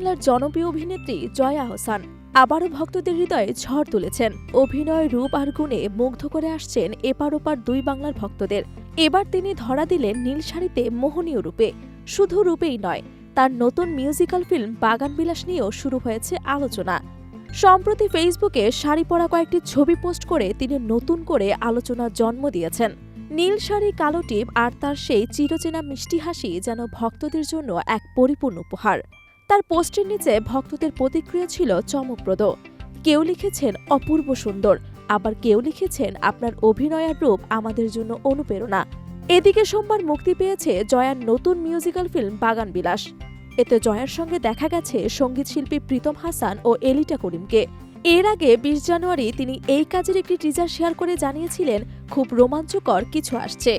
জনপ্রিয় অভিনেত্রী জয়া হোসান। আবারও ভক্তদের হৃদয়ে ঝড় তুলেছেন। অভিনয় রূপ আর গুণে মুগ্ধ করে আসছেন এপার ওপার দুই বাংলার ভক্তদের। এবার তিনি ধরা দিলেন নীল শাড়িতে মোহনীয় রূপে। শুধু রূপেই নয়, তার নতুন মিউজিক্যাল ফিল্ম বাগান বিলাস নিয়েও শুরু হয়েছে আলোচনা। সম্প্রতি ফেসবুকে শাড়ি পরা কয়েকটি ছবি পোস্ট করে তিনি নতুন করে আলোচনার জন্ম দিয়েছেন। নীল শাড়ি, কালো টিপ আর তার সেই চিরচেনা মিষ্টি হাসি যেন ভক্তদের জন্য এক পরিপূর্ণ উপহার। তার পোস্টের নিচে ভক্তদের প্রতিক্রিয়া ছিল চমকপ্রদ। কেউ লিখেছেন, অপূর্ব সুন্দর। আবার কেউ লিখেছেন, আপনার অভিনয়ের রূপ আমাদের জন্য অনুপ্রেরণা। এদিকে সোমবার মুক্তি পেয়েছে জয়ার নতুন মিউজিক্যাল ফিল্ম বাগান বিলাস এতে জয়ার সঙ্গে দেখা গেছে সঙ্গীতশিল্পী প্রীতম হাসান ও এলিটা করিমকে। এর আগে বিশ জানুয়ারি তিনি এই কাজের একটি টিজার শেয়ার করে জানিয়েছিলেন, খুব রোমাঞ্চকর, কিছু আসছে।